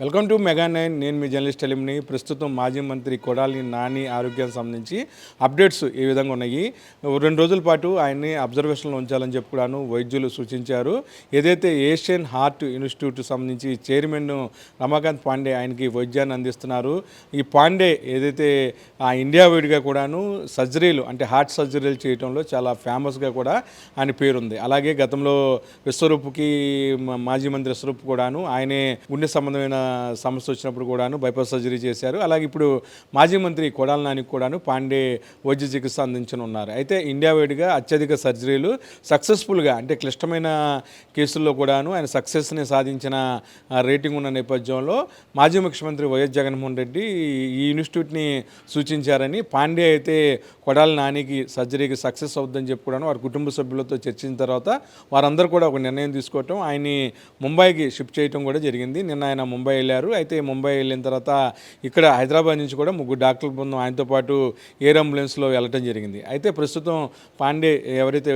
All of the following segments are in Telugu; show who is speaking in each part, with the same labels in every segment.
Speaker 1: Welcome to mega nine. నేను మీ జర్నలిస్ట్ ఎలిమిని ప్రస్తుతం మాజీ మంత్రి కొడాలి నాని ఆరోగ్యానికి సంబంధించి అప్డేట్స్ ఏ విధంగా ఉన్నాయి. రెండు రోజుల పాటు ఆయన్ని అబ్జర్వేషన్లో ఉంచాలని చెప్పి కూడాను వైద్యులు సూచించారు. ఏదైతే ఏషియన్ హార్ట్ ఇన్స్టిట్యూట్ సంబంధించి చైర్మన్ రమాకాంత్ పాండే ఆయనకి వైద్యాన్ని అందిస్తున్నారు. ఈ పాండే ఏదైతే ఆ ఇండియా వైడ్గా కూడాను సర్జరీలు అంటే హార్ట్ సర్జరీలు చేయడంలో చాలా ఫేమస్గా కూడా ఆయన పేరుంది. అలాగే గతంలో విశ్వరూప్కి మా- మాజీ మంత్రి విశ్వరూప్ కూడాను ఆయనే గుండె సంబంధమైన సమస్య వచ్చినప్పుడు కూడాను బైపాస్ సర్జరీ చేశారు. అలాగే ఇప్పుడు మాజీ మంత్రి కొడాల నానికి కూడాను పాండే వైద్య చికిత్స అందించనున్నారు. అయితే ఇండియా వైడ్గా అత్యధిక సర్జరీలు సక్సెస్ఫుల్గా అంటే క్లిష్టమైన కేసుల్లో కూడాను ఆయన సక్సెస్ని సాధించిన రేటింగ్ ఉన్న నేపథ్యంలో మాజీ ముఖ్యమంత్రి వైఎస్ జగన్మోహన్ రెడ్డి ఈ ఇన్స్టిట్యూట్ని సూచించారని పాండే అయితే కొడాలి నానికి సర్జరీకి సక్సెస్ అవుద్దని చెప్పి కూడాను వారి కుటుంబ సభ్యులతో చర్చించిన తర్వాత వారందరూ కూడా ఒక నిర్ణయం తీసుకోవటం ఆయన్ని ముంబైకి షిఫ్ట్ చేయటం కూడా జరిగింది. నిన్న ఆయన ముంబై వెళ్ళారు అయితే ముంబై వెళ్ళిన తర్వాత ఇక్కడ హైదరాబాద్ నుంచి కూడా ముగ్గురు డాక్టర్ల బృందం ఆయనతో పాటు ఎయిర్ అంబులెన్స్లో వెళ్ళటం జరిగింది. అయితే ప్రస్తుతం పాండే ఎవరైతే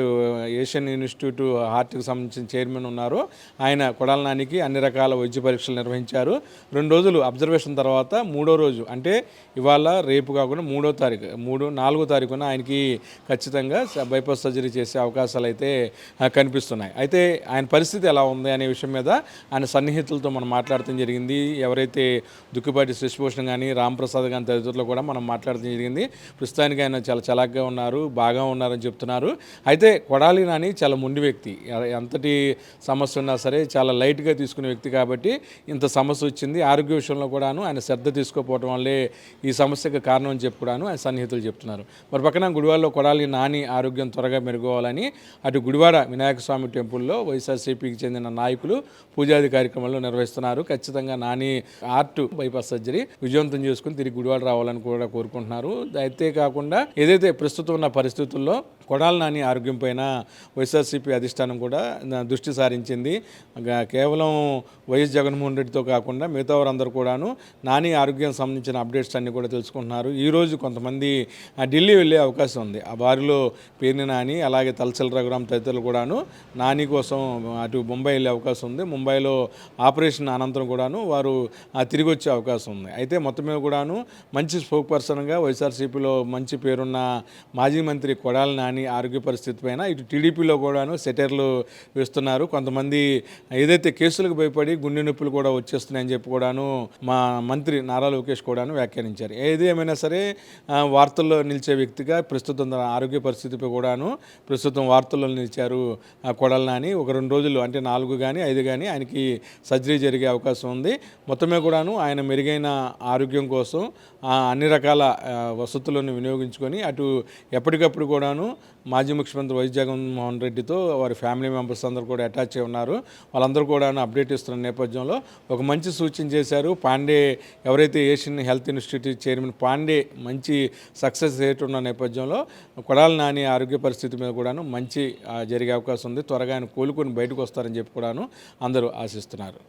Speaker 1: ఏషియన్ ఇన్స్టిట్యూట్ హార్ట్కి సంబంధించిన చైర్మన్ ఉన్నారో ఆయన కొడాల నానికి అన్ని రకాల వైద్య పరీక్షలు నిర్వహించారు. రెండు రోజులు అబ్జర్వేషన్ తర్వాత మూడో రోజు అంటే ఇవాళ రేపు కాకుండా మూడో తారీఖు మూడు నాలుగో తారీఖున ఆయనకి ఖచ్చితంగా బైపాస్ సర్జరీ చేసే అవకాశాలు అయితే కనిపిస్తున్నాయి. అయితే ఆయన పరిస్థితి ఎలా ఉంది అనే విషయం మీద ఆయన సన్నిహితులతో మనం మాట్లాడటం జరిగింది. ఎవరైతే దుక్కిపాటి శశిభూషణ్ కానీ రాంప్రసాద్ కానీ తదితరులు కూడా మనం మాట్లాడటం జరిగింది. ప్రస్తుతానికి ఆయన చాలా చలాక్గా ఉన్నారు బాగా ఉన్నారని చెప్తున్నారు. అయితే కొడాలి నాని చాలా ముండి వ్యక్తి. ఎంతటి సమస్య ఉన్నా సరే చాలా లైట్గా తీసుకునే వ్యక్తి కాబట్టి ఇంత సమస్య వచ్చింది. ఆరోగ్య విషయంలో కూడాను ఆయన శ్రద్ధ తీసుకోకపోవడం వల్లే ఈ సమస్యకు కారణం అని చెప్పి కూడాను ఆయన సన్నిహితులు చెప్తున్నారు. మరి పక్కన గుడివాడలో కొడాలి నాని ఆరోగ్యం త్వరగా మెరుగుకోవాలని అటు గుడివాడ వినాయక స్వామి టెంపుల్లో వైఎస్ఆర్సీపీకి చెందిన నాయకులు పూజాది కార్యక్రమాలు నిర్వహిస్తున్నారు. ఖచ్చితంగా నాని ఆర్ట్ బైపాస్ సర్జరీ విజయవంతం చేసుకుని తిరిగి గుడివాడ రావాలని కూడా కోరుకుంటున్నారు. అయితే కాకుండా ఏదైతే ప్రస్తుతం ఉన్న పరిస్థితుల్లో కొడాల నాని ఆరోగ్యం పైన వైఎస్ఆర్సీపీ అధిష్టానం కూడా దృష్టి సారించింది. కేవలం వైఎస్ జగన్మోహన్ రెడ్డితో కాకుండా మిగతా వారందరూ కూడాను నాని ఆరోగ్యం సంబంధించిన అప్డేట్స్ అన్ని కూడా తెలుసుకుంటున్నారు. ఈరోజు కొంతమంది ఢిల్లీ వెళ్ళే అవకాశం ఉంది. ఆ వారిలో పేర్ని నాని అలాగే తలసల్ రఘురామ్ తదితరులు కూడాను నాని కోసం అటు ముంబై వెళ్ళే అవకాశం ఉంది. ముంబైలో ఆపరేషన్ అనంతరం కూడాను వారు తిరిగి వచ్చే అవకాశం ఉంది. అయితే మొత్తం మీద కూడాను మంచి స్పోక్ పర్సన్గా వైఎస్ఆర్సీపీలో మంచి పేరున్న మాజీ మంత్రి కొడాల నాని ఆరోగ్య పరిస్థితి పైన ఇటు టీడీపీలో కూడాను సెటర్లు వేస్తున్నారు. కొంతమంది ఏదైతే కేసులకు భయపడి గుండె నొప్పులు కూడా వచ్చేస్తున్నాయని చెప్పి కూడాను మా మంత్రి నారా లోకేష్ కూడాను వ్యాఖ్యానించారు. ఏది ఏమైనా సరే వార్తల్లో నిలిచే వ్యక్తిగా ప్రస్తుతం తన ఆరోగ్య పరిస్థితిపై కూడాను ప్రస్తుతం వార్తల్లో నిలిచారు ఆ, నాని. ఒక రెండు రోజులు అంటే నాలుగు కానీ ఐదు కానీ ఆయనకి సర్జరీ జరిగే అవకాశం ఉంది. మొత్తమే కూడాను ఆయన మెరుగైన ఆరోగ్యం కోసం అన్ని రకాల వసతులను వినియోగించుకొని అటు ఎప్పటికప్పుడు కూడాను మాజీ ముఖ్యమంత్రి వైఎస్ జగన్మోహన్ రెడ్డితో వారి ఫ్యామిలీ మెంబర్స్ అందరూ కూడా అటాచ్ అయి ఉన్నారు. వాళ్ళందరూ కూడా అప్డేట్ ఇస్తున్న నేపథ్యంలో ఒక మంచి సూచన చేశారు. పాండే ఎవరైతే Asian health institute chairman Pandey మంచి సక్సెస్ రేట్ ఉన్న నేపథ్యంలో కొడాలి నాని ఆరోగ్య పరిస్థితి మీద కూడాను మంచి జరిగే అవకాశం ఉంది. త్వరగా ఆయన కోలుకొని బయటకు వస్తారని చెప్పి కూడాను అందరూ ఆశిస్తున్నారు.